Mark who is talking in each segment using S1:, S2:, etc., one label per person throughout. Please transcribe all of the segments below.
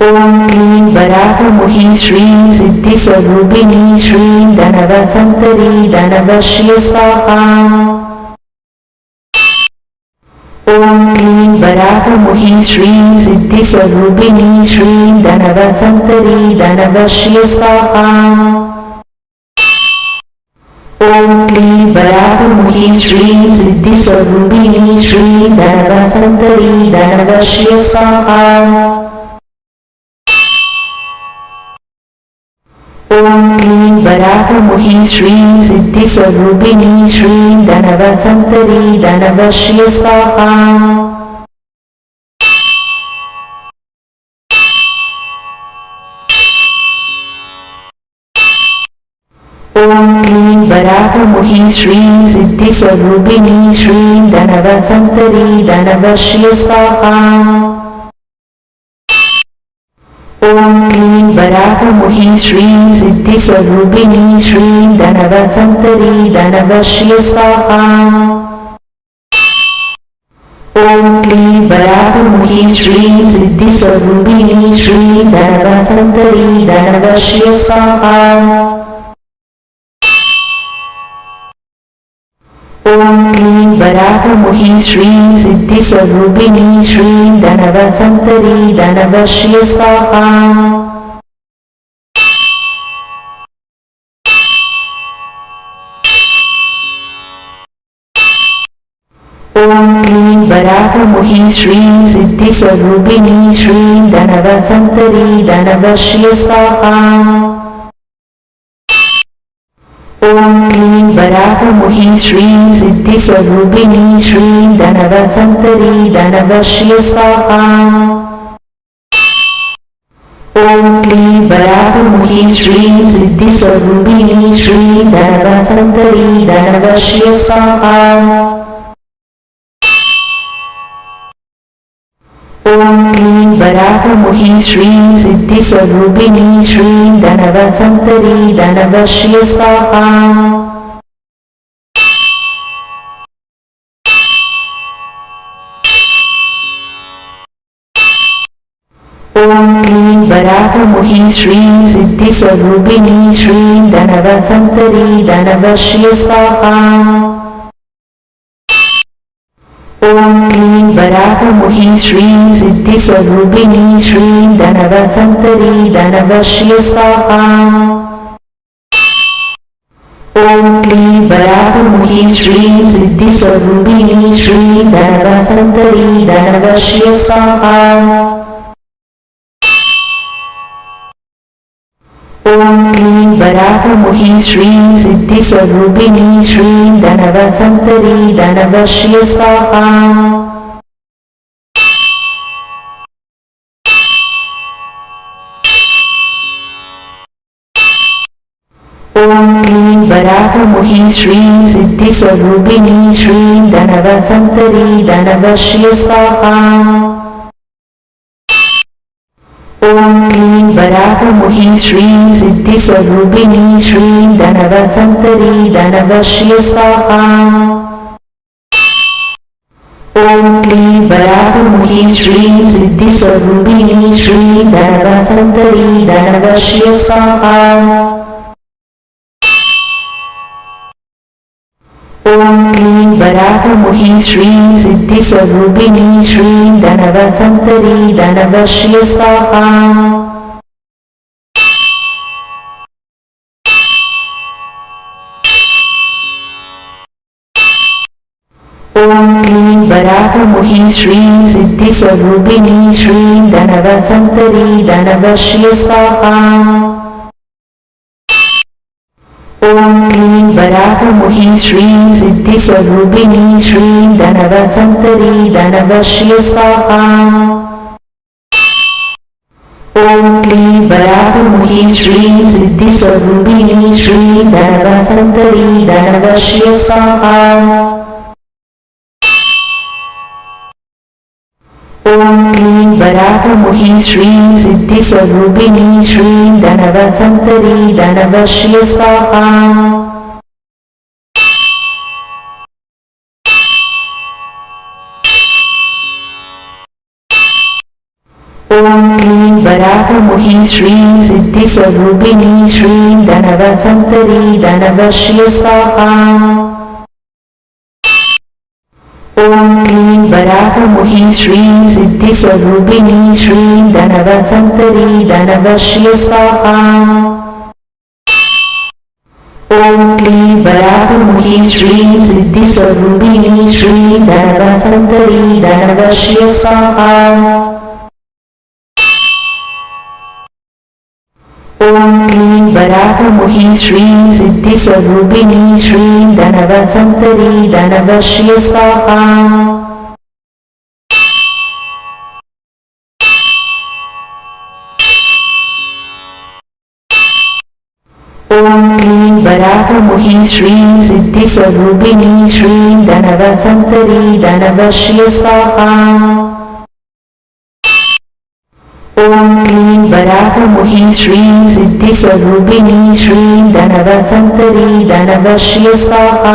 S1: ఓం క్లీం వరాహముహి శ్రీం సిద్ధిస్వరూపిణి శ్రీం ధనవసంతరి ధనవర్ష్య స్వాహా. ఓం క్లీం వరాహముహి శ్రీం సిద్ధిస్వరూపిణి శ్రీం ధనవసంతరి ధనవర్ష్య స్వాహా. ఓం క్లీం వరాహముహి శ్రీం సిద్ధిస్వరూపిణి శ్రీం ధనవసంతరి ధనవర్ష్య స్వాహా. ॐ क्लीं वराहमुही श्रीं सिद्धिस्वरूपिणी श्रीं धनवसन्तरी धनवर्ष्य स्वाहा ॐ क्लीं वराहमुही श्रीं सिद्धिस्वरूपिणी श्रीं धनवसन्तरी धनवर्ष्य स्वाहा वराहमुही श्रीं सिद्धिस्वरूपिणी श्रीं धनवसन्तरी धनवर्ष्य स्वाहा ॐ क्लीं वराहमुही श्रीं सिद्धिस्वरूपिणी श्रीं धनवसन्तरी धनवर्ष्य स्वाहा ॐ क्लीं वराहमुही श्रीं सिद्धिस्वरूपिणी श्रीं धनवसन्तरी धनवर्ष्य स्वाहा श्रीं सिद्धिस्वरूपिणी श्रीं धनवसन्तरी धनवर्ष्य स्वाहा ॐ क्लीं वराहमुही श्रीं सिद्धिस्वरूपिणी श्रीं धनवसन्तरी धनवर्ष्य स्वाहा ॐ क्लीं वराहमुही श्रीं सिद्धिस्वरूपिणी श्रीं धनवसन्तरी धनवर्ष्य स्वाहा ॐ क्लीं वराहमुही श्रीं सिद्धिस्वरूपिणी श्रीं धनवसन्तरी धनवर्ष्य स्वाहा ॐ क्लीं वराहमुही श्रीं सिद्धिस्वरूपिणी श्रीं धनवसन्तरी धनवर्ष्य स्वाहा ఓం క్లీం వరాహముహి శ్రీం సిద్ధిస్వరూపిణి శ్రీం ధనవసంతరి ధనవర్ష్య స్వాహా. ఓం క్లీం వరాహముహి శ్రీం సిద్ధిస్వరూపిణి శ్రీం ధనవసంతరి ధనవర్ష్య స్వాహా. ఓం वराहमुही श्रीं सिद्धिस्वरूपिणी श्रीं धनवसन्तरी धनवर्ष्य स्वाहा ॐ क्लीं वराहमुही श्रीं सिद्धिस्वरूपिणी श्रीं धनवसन्तरी धनवर्ष्य स्वाहा ఓం హ్రీం వరాహముహి శ్రీం సిద్ధిస్వరూపిణి శ్రీం ధనవసంతరి ధనవర్ష్య స్వాహా ఓం క్లీం వరాహముహి శ్రీం సిద్ధిస్వరూపిణి శ్రీం ధనవసంతరి ధనవర్ష్య స్వాహా ఓం క్లీం वराहमुही श्रीं सिद्धिस्वरूपिणी श्रीं धनवसन्तरी धनवर्ष्य स्वाहा ॐ क्लीं वराहमुही श्रीं सिद्धिस्वरूपिणी श्रीं धनवसन्तरी धनवर्ष्य स्वाहा वराहमुही श्रीं सिद्धिस्वरूपिणी श्रीं धनवसन्तरी धनवर्ष्य स्वाहा ॐ क्लीं वराहमुही श्रीं सिद्धिस्वरूपिणी श्रीं धनवसन्तरी धनवर्ष्य स्वाहा ॐ क्लीं वराहमुही श्रीं सिद्धिस्वरूपिणी श्रीं धनवसन्तरी धनवर्ष्य स्वाहा క్లీం వరాహముహి శ్రీం సిద్ధిస్వరూపిణి శ్రీం ధనవసంతరి ధనవర్ష్య స్వాహా ఓం క్లీం వరాహముహి శ్రీం సిద్ధిస్వరూపిణి శ్రీం ధనవసంతరి ధనవర్ష్య స్వాహా ఓం క్లీం వరాహముహి శ్రీం సిద్ధిస్వరూపిణి శ్రీం ధనవసంతరి ధనవర్ష్య స్వాహా स्वाहा ॐ क्लीं वराहमुही श्रीं सिद्धिस्वरूपिणी श्रीं धनवसन्तरी धनवर्ष्य स्वाहा ॐ क्लीं वराहमुही श्रीं सिद्धिस्वरूपिणी श्रीं धनवसन्तरी धनवर्ष्य स्वाहा वराहमुही श्रीं सिद्धिस्वरूपिणी श्रीं धनवसन्तरी धनवर्ष्य स्वाहा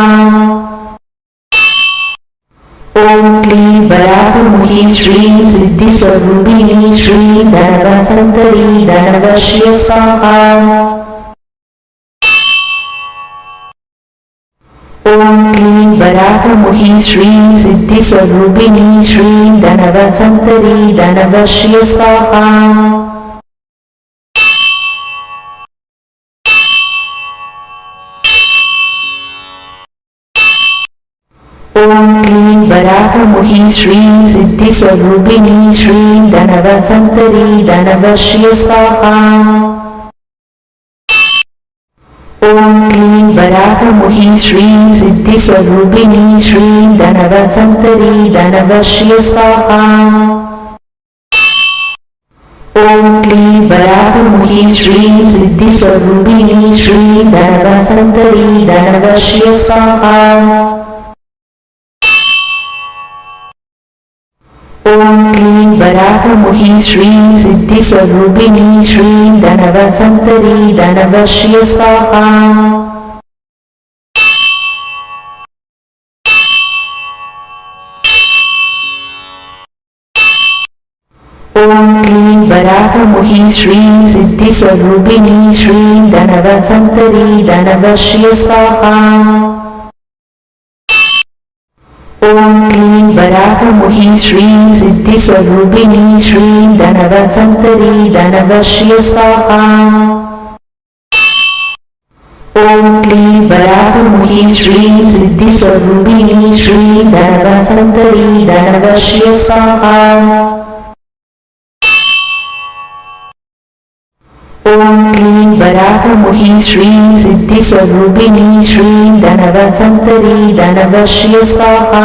S1: ॐ क्लीं वराहमुही श्रीं सिद्धिस्वरूपिणी श्रीं धनवसन्तरी धनवर्ष्य स्वाहा ॐ क्लीं वराहमुही श्रीं सिद्धिस्वरूपिणी श्रीं धनवसन्तरी धनवर्ष्य स्वाहा ఓం క్లీం వరాహముహి శ్రీం సిద్ధిస్వరూపిణి శ్రీం ధనవసంతరి ధనవర్ష్య స్వాహా ఓం క్లీం వరాహముహి శ్రీం సిద్ధిస్వరూపిణి శ్రీం ధనవసంతరి ధనవర్ష్య స్వాహా ఓం క్లీం వరాహముహి శ్రీం సిద్ధిస్వరూపిణి శ్రీం ధనవసంతరి ధనవర్ష్య స్వాహా वराहमुही श्रीं सिद्धिस्वरूपिणी श्रीं धनवसन्तरी धनवर्ष्य स्वाहा ॐ क्लीं वराहमुही श्रीं सिद्धिस्वरूपिणी श्रीं धनवसन्तरी धनवर्ष्य स्वाहा ఓం హ్రీం వరాహముహి శ్రీం సిద్ధిస్వరూపిణి శ్రీం ధనవసంతరి ధనవర్ష్య స్వాహా ఓం క్లీం వరాహముహి శ్రీం సిద్ధిస్వరూపిణి శ్రీం ధనవసంతరి ధనవర్ష్య స్వాహా ॐ क्लीं वराहमुही श्रीं सिद्धिस्वरूपिणी श्रीं धनवसन्तरी धनवर्ष्य स्वाहा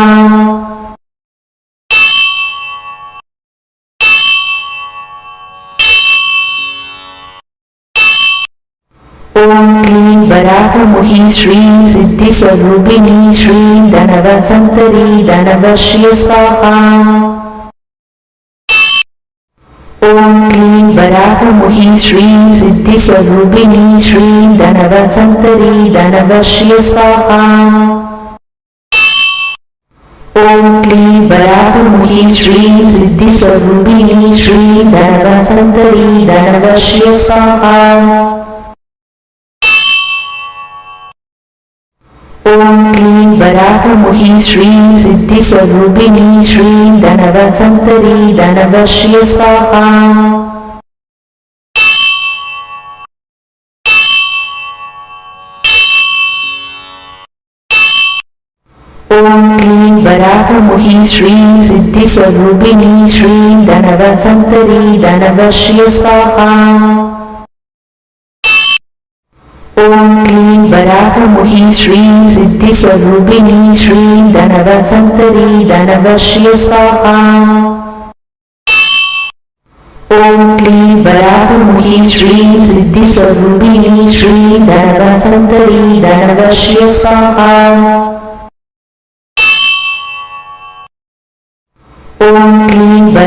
S1: ॐ क्लीं वराहमुही श्रीं सिद्धिस्वरूपिणी श्रीं धनवसन्तरी धनवर्ष्य स्वाहा ॐ क्लीं वराहमुही श्रीं सिद्धिस्वरूपिणी श्रीं धनवसन्तरी धनवर्ष्य स्वाहा ॐ क्लीं वराहमुही श्रीं सिद्धिस्वरूपिणी श्रीं धनवसन्तरी धनवर्ष्य स्वाहा ॐ क्लीं वराहमुही श्रीं सिद्धिस्वरूपिणी श्रीं धनवसन्तरी धनवर्ष्य स्वाहा ఓం క్లీం వరాహముహి శ్రీం సిద్ధిస్వరూపిణి శ్రీం ధనవసంతరి ధనవర్ష్య స్వాహ ఓం క్లీం వరాహముహి శ్రీం సిద్ధిస్వరూపిణి శ్రీం ధనవసంతరి ధనవర్ష్య స్వాహ ఓం క్లీం వరాహముహి శ్రీం సిద్ధిస్వరూపిణి శ్రీం ధనవసంతరి ధనవర్ష్య స్వాహ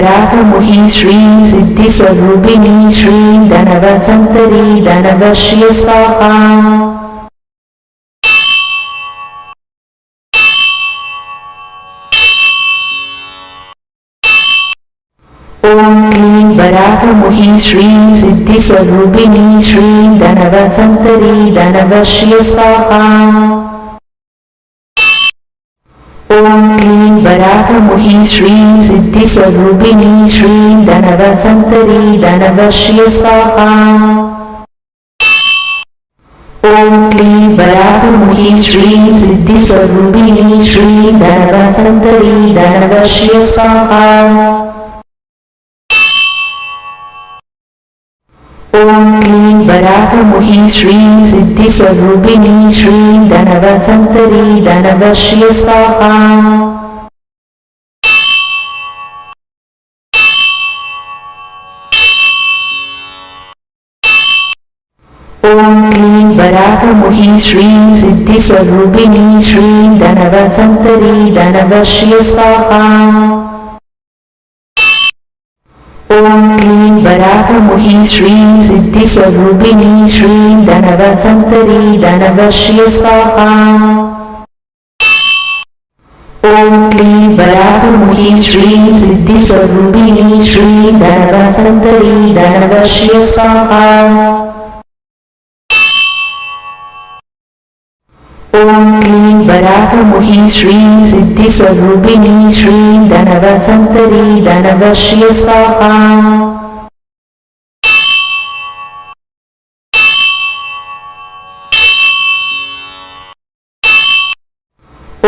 S1: वराहमुही श्रीं सिद्धिस्वरूपिणी श्रीं धनवसन्तरी धनवर्ष्य स्वाहा ॐ क्लीं वराहमुही श्रीं सिद्धिस्वरूपिणी श्रीं धनवसन्तरी धनवर्ष्य स्वाहा ॐ क्लीं वराहमुही श्रीं सिद्धिस्वरूपिणी श्रीं धनवसन्तरी धनवर्ष्य स्वाहा ॐ क्लीं वराहमुही श्रीं सिद्धिस्वरूपिणी श्रीं धनवसन्तरी धनवर्ष्य स्वाहा ॐ क्लीं वराहमुही श्रीं सिद्धिस्वरूपिणी श्रीं धनवसन्तरी धनवर्ष्य स्वाहा ధనముహి శ్రీం సిద్ధిస్వరూపిణి శ్రీం ధనవసంతరి ధనవర్ష్య స్వాహా ఓం క్లీం వరాహముహి శ్రీం సిద్ధిస్వరూపిణి శ్రీం ధనవసంతరి ధనవర్ష్య స్వాహా ఓం క్లీం వరాహముహి శ్రీం సిద్ధిస్వరూపిణి శ్రీం ధనవసంతరి ధనవర్ష్య స్వాహా ఓం క్లీం వరాహముహి శ్రీం సిద్ధిస్వరూపిణి శ్రీం ధనవసంతరి ధనవర్ష్య స్వాహ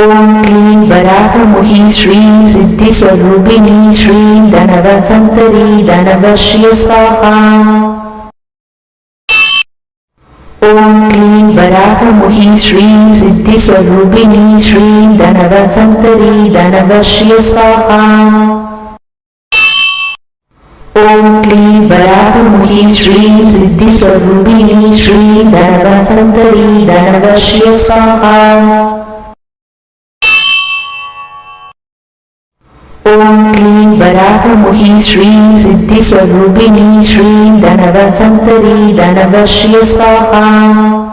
S1: ఓం క్లీం వరాహముహి శ్రీం సిద్ధిస్వరూపిణి శ్రీం ధనవసంతరి ధనవర్ష్య స్వాహ ఓం క్లీం वराहमुही श्रीं सिद्धिस्वरूपिणी श्रीं धनवसन्तरी धनवर्ष्य स्वाहा ॐ क्लीं वराहमुही श्रीं सिद्धिस्वरूपिणी श्रीं धनवसन्तरी धनवर्ष्य स्वाहा ॐ क्लीं वराहमुही श्रीं सिद्धिस्वरूपिणी श्रीं धनवसन्तरी धनवर्ष्य स्वाहा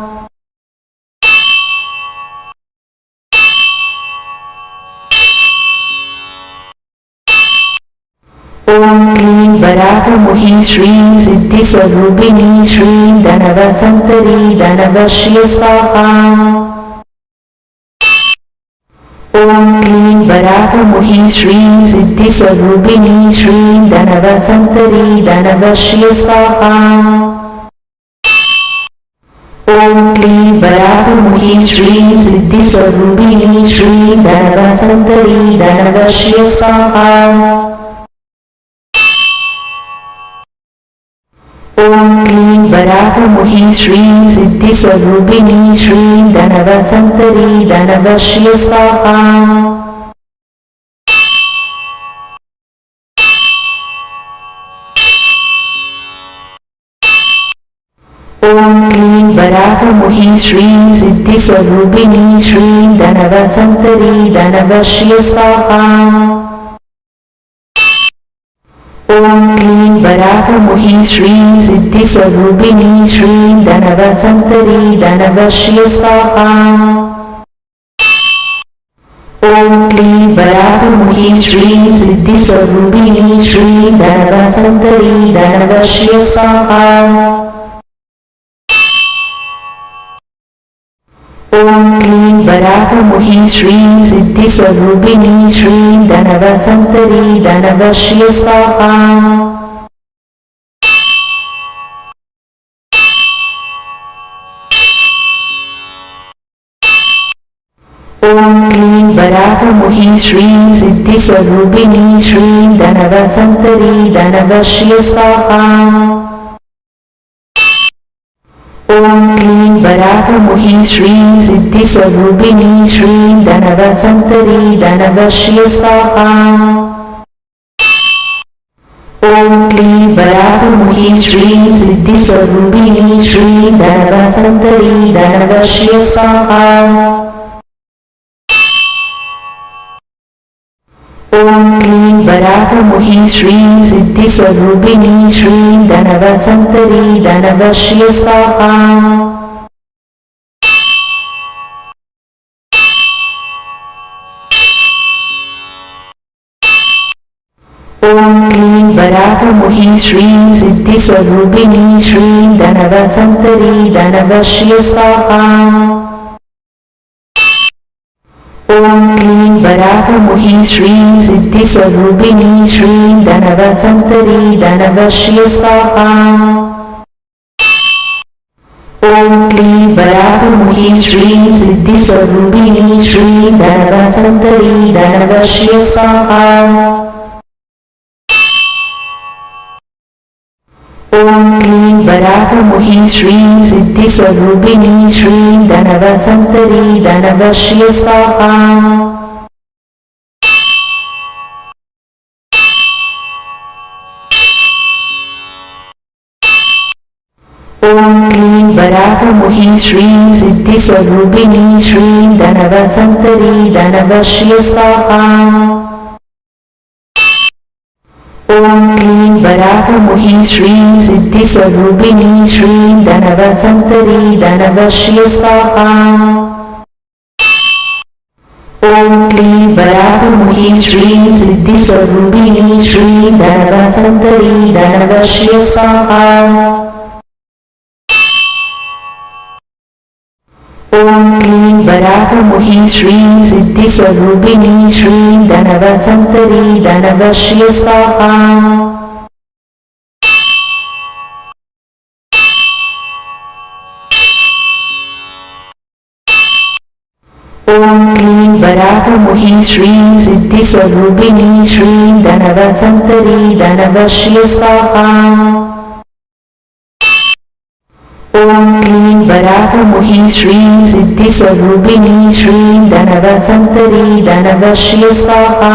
S1: ఓం క్లీం వరాహముహి శ్రీం సిద్ధిస్వరూపిణి శ్రీం ధనవసంతరి ధనవర్ష్య స్వాహా. ఓం క్లీం వరాహముహి శ్రీం సిద్ధిస్వరూపిణి శ్రీం ధనవసంతరి ధనవర్ష్య స్వాహా. ఓం క్లీం వరాహముహి శ్రీం సిద్ధిస్వరూపిణి శ్రీం ధనవసంతరి ధనవర్ష్య స్వాహా. ॐ क्लीं वराहमुही श्रीं सिद्धिस्वरूपिणी श्रीं धनवसन्तरी धनवर्ष्य स्वाहा ॐ क्लीं वराहमुही श्रीं सिद्धिस्वरूपिणी श्रीं धनवसन्तरी धनवर्ष्य स्वाहा ఓం హ్రీం వరాహముహి శ్రీం సిద్ధిస్వరూపిణి శ్రీం ధనవసంతరి ధనవర్ష్య స్వాహా ఓం క్లీం వరాహముహి శ్రీం సిద్ధిస్వరూపిణి శ్రీం ధనవసంతరి ధనవర్ష్య స్వాహా ఓం క్లీం वराहमुही श्रीं सिद्धिस्वरूपिणी श्रीं धनवसन्तरी धनवर्ष्य स्वाहा ॐ क्लीं वराहमुही श्रीं सिद्धिस्वरूपिणी श्रीं धनवसन्तरी धनवर्ष्य स्वाहा ॐ क्लीं वराहमुही श्रीं सिद्धिस्वरूपिणी श्रीं धनवसन्तरी धनवर्ष्य स्वाहा ॐ क्लीं वराहमुही श्रीं सिद्धिस्वरूपिणी श्रीं धनवसन्तरी धनवर्ष्य स्वाहा ॐ क्लीं वराहमुही श्रीं सिद्धिस्वरूपिणी श्रीं धनवसन्तरी धनवर्ष्य स्वाहा श्रीं सिद्धिस्वरूपिणी श्रीं धनवसन्तरी धनवर्ष्य स्वाहा ॐ क्लीं वराहमुही श्रीं सिद्धिस्वरूपिणी श्रीं धनवसन्तरी धनवर्ष्य स्वाहा ॐ क्लीं वराहमुही श्रीं सिद्धिस्वरूपिणी श्रीं धनवसन्तरी धनवर्ष्य स्वाहा ॐ क्लीं वराहमुही श्रीं सिद्धिस्वरूपिणी श्रीं धनवसन्तरी धनवर्ष्य स्वाहा ॐ क्लीं वराहमुही श्रीं सिद्धिस्वरूपिणी श्रीं धनवसन्तरी धनवर्ष्य स्वाहा वराहमुही श्रीं सिद्धिस्वरूपिणी श्रीं धनवसन्तरी धनवर्ष्य स्वाहा ॐ क्लीं वराहमुही श्रीं सिद्धिस्वरूपिणी श्रीं धनवसन्तरी धनवर्ष्य स्वाहा ॐ क्लीं वराहमुही श्रीं सिद्धिस्वरूपिणी श्रीं धनवसन्तरी धनवर्ष्य स्वाहा वराहमुही श्रीं सिद्धिस्वरूपिणी श्रीं धनवसन्तरी धनवर्ष्य स्वाहा ॐ क्लीं वराहमुही श्रीं सिद्धिस्वरूपिणी श्रीं धनवसन्तरी धनवर्ष्य स्वाहा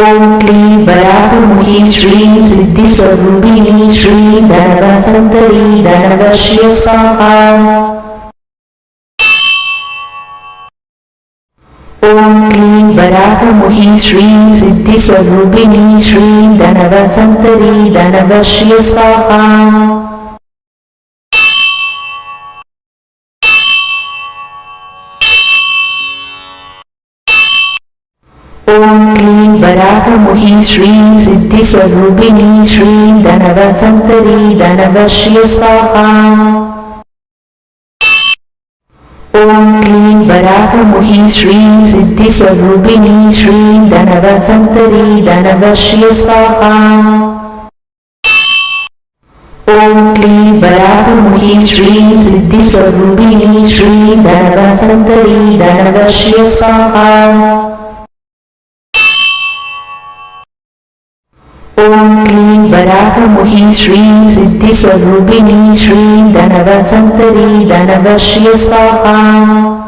S1: ॐ क्लीं वराहमुही श्रीं सिद्धिस्वरूपिणी श्रीं धनवसन्तरी धनवर्ष्य स्वाहा ఓం క్లీం వరాహముహి శ్రీం సిద్ధిస్వరూపిణీ శ్రీం ధనవసంతరీ ధనవర్ష్య స్వాహా ఓం క్లీం వరాహముహి శ్రీం సిద్ధిస్వరూపిణీ శ్రీం ధనవసంతరీ ధనవర్ష్య స్వాహా ఓం क्लीं वराहमुही श्रीं सिद्धिस्वरूपिणी श्रीं धनवसन्तरी धनवर्ष्य स्वाहा ॐ क्लीं वराहमुही श्रीं सिद्धिस्वरूपिणी श्रीं धनवसन्तरी धनवर्ष्य स्वाहा ॐ क्लीं वराहमुही श्रीं सिद्धिस्वरूपिणी श्रीं धनवसन्तरी धनवर्ष्य स्वाहा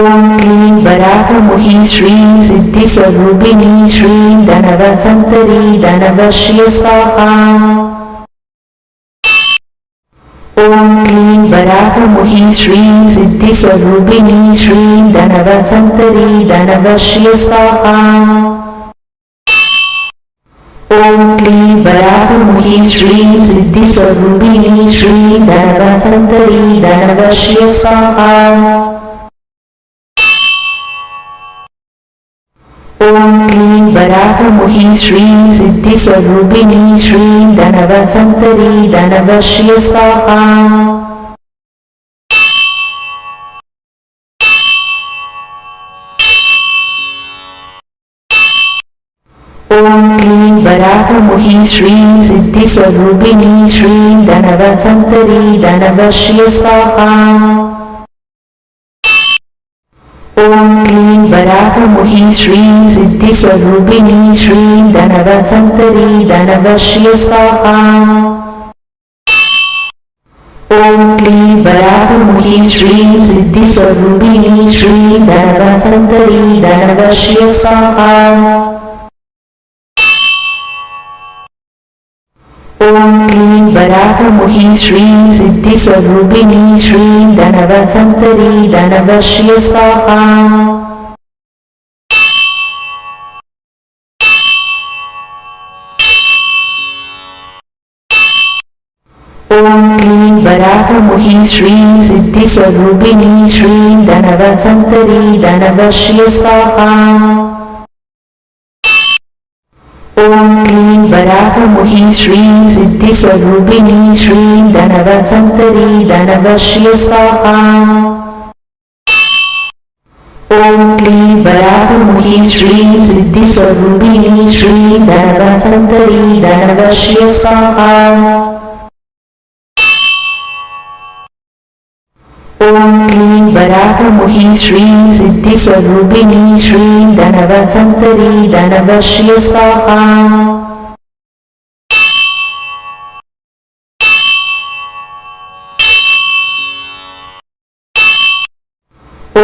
S1: ఓం క్లీం వరాహముహి శ్రీం సిద్ధిస్వరూపిణి శ్రీం ధనవసంతరి ధనవర్ష్య స్వాహా ఓం క్లీం వరాహముహి శ్రీం సిద్ధిస్వరూపిణి శ్రీం ధనవసంతరి ధనవర్ష్య స్వాహా ఓం క్లీం వరాహముహి శ్రీం సిద్ధిస్వరూపిణి శ్రీం ధనవసంతరి ధనవర్ష్య స్వాహా ॐ क्लीं वराहमुही श्रीं सिद्धिस्वरूपिणी श्रीं धनवसन्तरी धनवर्ष्य स्वाहा ॐ क्लीं वराहमुही श्रीं सिद्धिस्वरूपिणी श्रीं धनवसन्तरी धनवर्ष्य स्वाहा वराहमुही श्रीं सिद्धिस्वरूपिणी श्रीं धनवसन्तरी धनवर्ष्य स्वाहा ॐ क्लीं वराहमुही श्रीं सिद्धिस्वरूपिणी श्रीं धनवसन्तरी धनवर्ष्य स्वाहा ॐ क्लीं वराहमुही श्रीं सिद्धिस्वरूपिणी श्रीं धनवसन्तरी धनवर्ष्य स्वाहा ఓం హ్రీం వరాహముహి శ్రీం సిద్ధిస్వరూపిణి శ్రీం ధనవసంతరి ధనవర్ష్య స్వాహా ఓం హ్రీం వరాహముహి శ్రీం సిద్ధిస్వరూపిణి శ్రీం ధనవసంతరి ధనవర్ష్య స్వాహా ఓం క్లీం వరాహముహి శ్రీం సిద్ధిస్వరూపిణి శ్రీం ధనవసంతరి ధనవర్ష్య స్వాహా ॐ क्लीं वराहमुखी श्रीं सिद्धिस्वरूपिणी श्रीं धनवसन्तरी धनवर्ष्य स्वाहा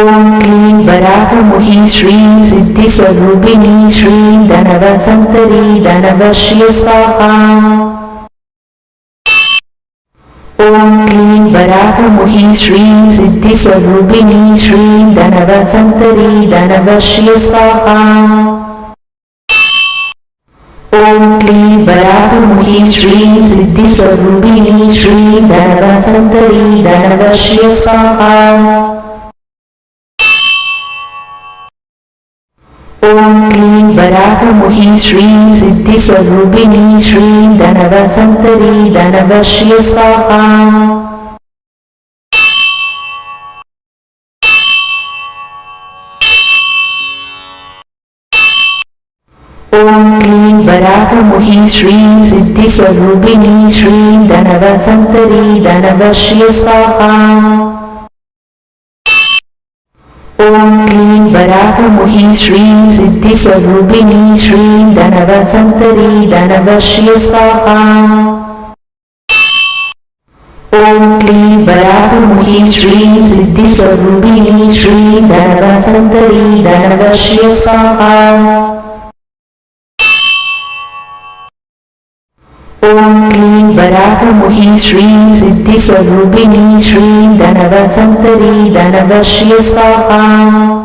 S1: ॐ क्लीं वराहमुखी श्रीं सिद्धिस्वरूपिणी श्रीं धनवसन्तरी धनवर्ष्य स्वाहा क्लीं वराहमुखी श्रीं सिद्धिस्वरूपिणी श्रीं धनवसन्तरी धनवर्ष्य स्वाहा ॐ क्लीं वराहमुखी श्रीं सिद्धिस्वरूपिणी श्रीं धनवसन्तरी धनवर्ष्य स्वाहा ॐ क्लीं वराहमुखी श्रीं सिद्धिस्वरूपिणी श्रीं धनवसन्तरी धनवर्ष्य स्वाहा श्रीं सिद्धिस्वरूपिणी श्रीं धनवसन्तरी धनवर्ष्य स्वाहा ॐ क्लीं वराहमुखी श्रीं सिद्धिस्वरूपिणी श्रीं धनवसन्तरी धनवर्ष्य स्वाहा ॐ क्लीं वराहमुखी श्रीं सिद्धिस्वरूपिणी श्रीं धनवसन्तरी धनवर्ष्य स्वाहा ॐ क्लीं वराहमुखी श्रीं सिद्धिस्वरूपिणी श्रीं धनवसन्तरी धनवर्ष्य स्वाहा